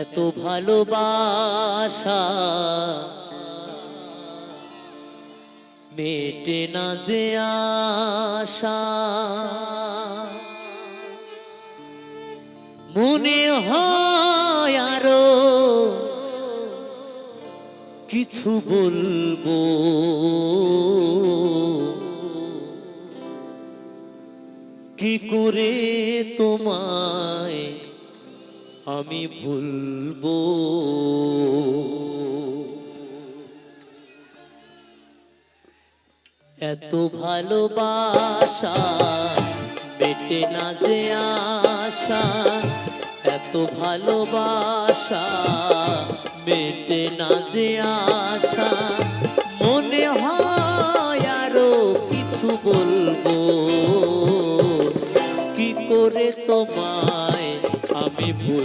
এত ভালোবাসা। মেটে না যে আশা। মনে হয় আরও কিছু বলব। আমি ভুলবো। এত ভালোবাসা মেটে না যে আশা, এত ভালোবাসা মেটে না যে আশা। মনে হয় আরও কিছু বলব। কি করে আমি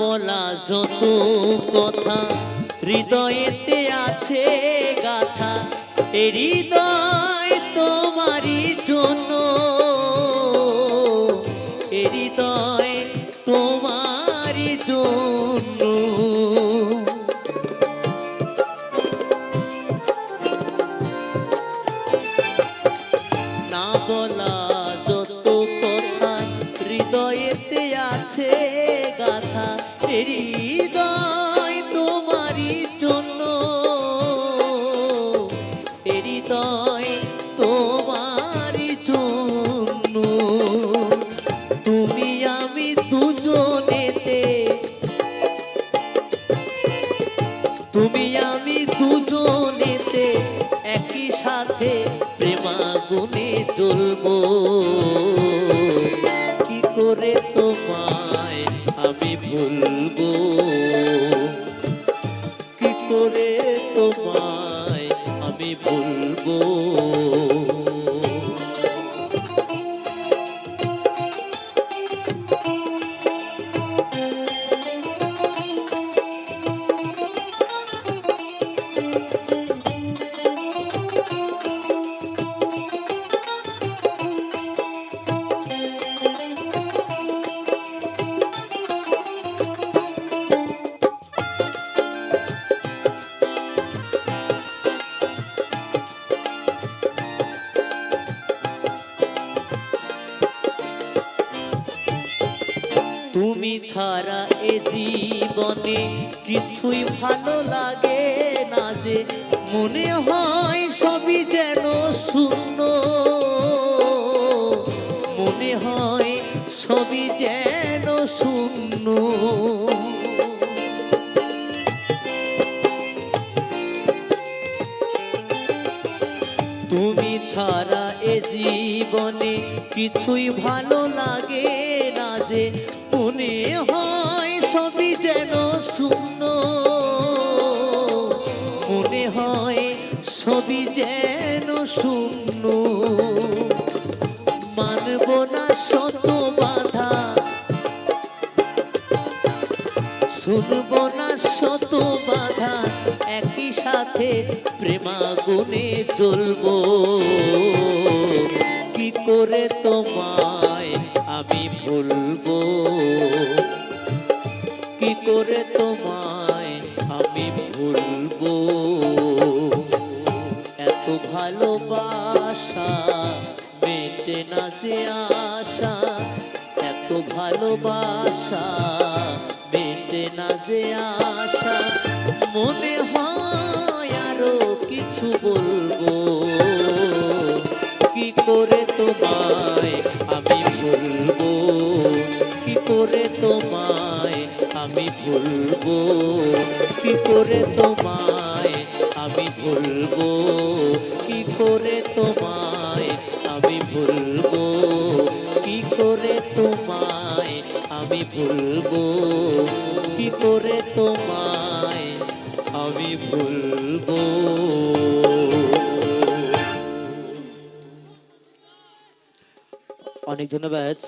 বলা যত কথা, হৃদয়েতে আছে গাথা, এ হৃদয় তোমারই জন্য। এ হৃদয় তোমারই জন্য। না বলা যত কথা, হৃদয়েতে আছে গাথা হৃদয় তোমারই জন্য। তোমারই তুমি আমি দুজনেতে। তুমি আমি একই সাথে প্রেমাগুনে জ্বলবো। ভুলবো তুমি ছাড়া এ জীবনে কিছুই ভালো লাগে না যে মনে হয় সবই যেন শূন্য। মনে হয় সবই যেন শূন্য। তুমি ছাড়া এ জীবনে কিছুই ভালো লাগে না যে সবই যেন শূন্য। মানব না শত বাধা। শুনব না শত বাধা। একই সাথে প্রেমাগুনে চলব কি করে তোমায় আমি ভুলবো? কি করে তোমায় এত ভালোবাসা, মেটে না যে আশা, এত ভালোবাসা, মেটে না যে আশা, মনে হয় আরও কিছু বলব। কি করে তোমায় আমি ভুলবো? কি করে তোমায় আমি ভুলবো? কি করে তোমায় করে তোমায় আমি ভুলবো? কি করে তোমায় আমি ভুলবো? কি করে তোমায় আমি ভুলবো? অনেক ধন্যবাদ।